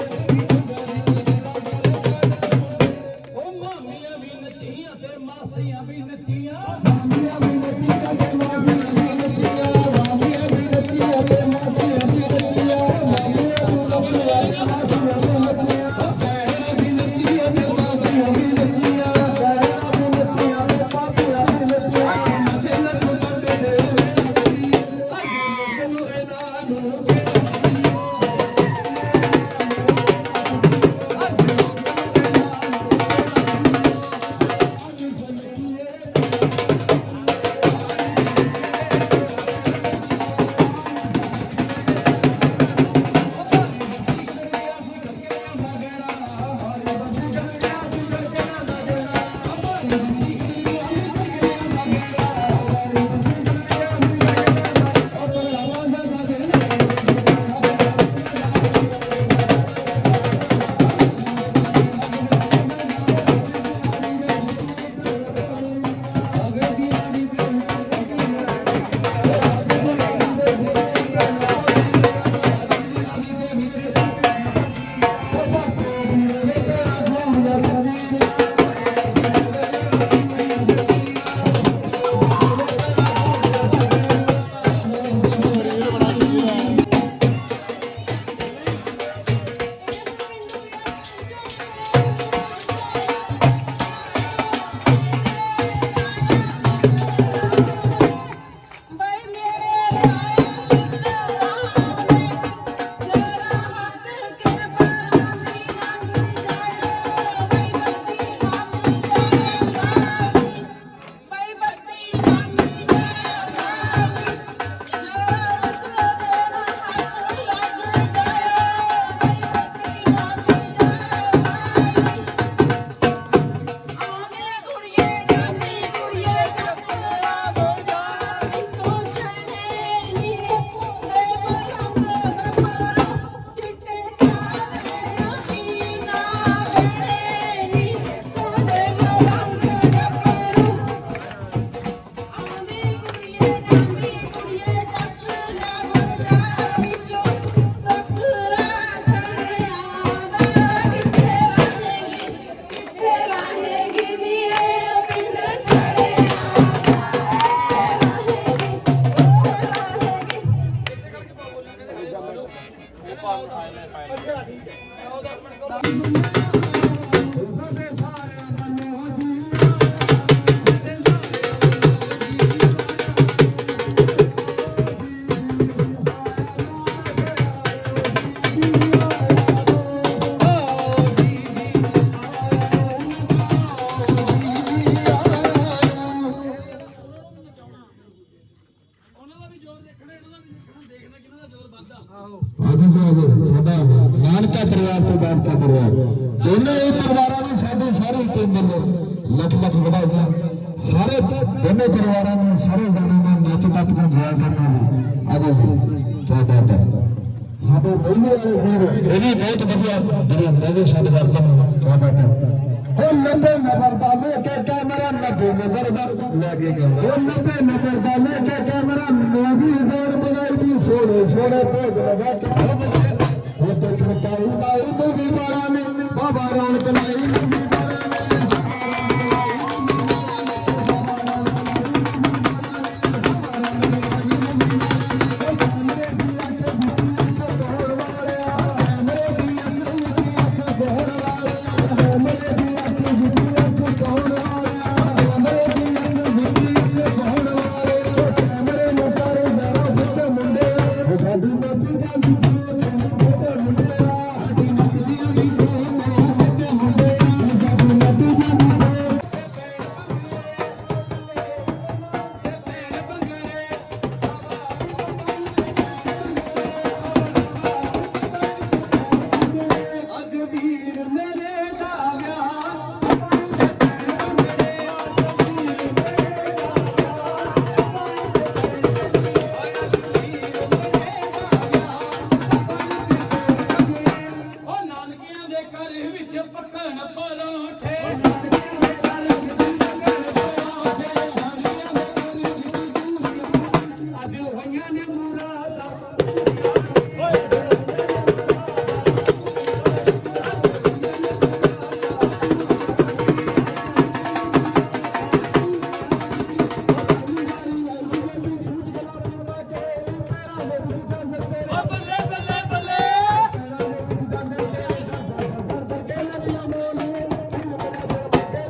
ਉਹ ਆਜੋ ਜੀ ਆਜੋ ਸਾਡਾ ਨਾਨਕਾ ਪਰਿਵਾਰ ਤੇ ਦਾਨਕਾ ਪਰਿਵਾਰ ਦੋਨੇ ਹੀ ਪਰਿਵਾਰਾਂ ਨੂੰ ਸਾਡੇ ਸਾਰੇ ਟੀਮ ਵੱਲੋਂ ਲੱਖ ਲੱਖ ਵਧਾਈਆਂ। ਸਾਰੇ ਦੋਨੇ ਪਰਿਵਾਰਾਂ ਨੂੰ ਸਾਰੇ ਜਾਣੇ ਨੂੰ ਨੱਚ ਨੱਚ ਕੇ ਜੈ ਕਰਨਾ ਜੀ। ਆਜੋ ਜੀ ਕੀ ਬਾਤ ਹੈ। ਸਾਡੇ ਮਹਿਲੇ ਵਾਲੇ ਵੀਰ ਇਹ ਵੀ ਬਹੁਤ ਵਧੀਆ ਬੜੇ ਅੰਦਾਜ਼ੇ ਸਾਡੇ ਸਰਦਾਰ ਨੂੰ। ਕੀ ਬਾਤ ਹੈ। ਉਹ 90 ਨੰਬਰ ਦਾ ਲੈ ਕੇ ਕੈਮਰਾ 90 ਨੰਬਰ ਦਾ। ਲੈ ਕੇ ਗਿਆ। ਉਹ 90 Agora, depois, levanta a mão, vou ter que lutar uma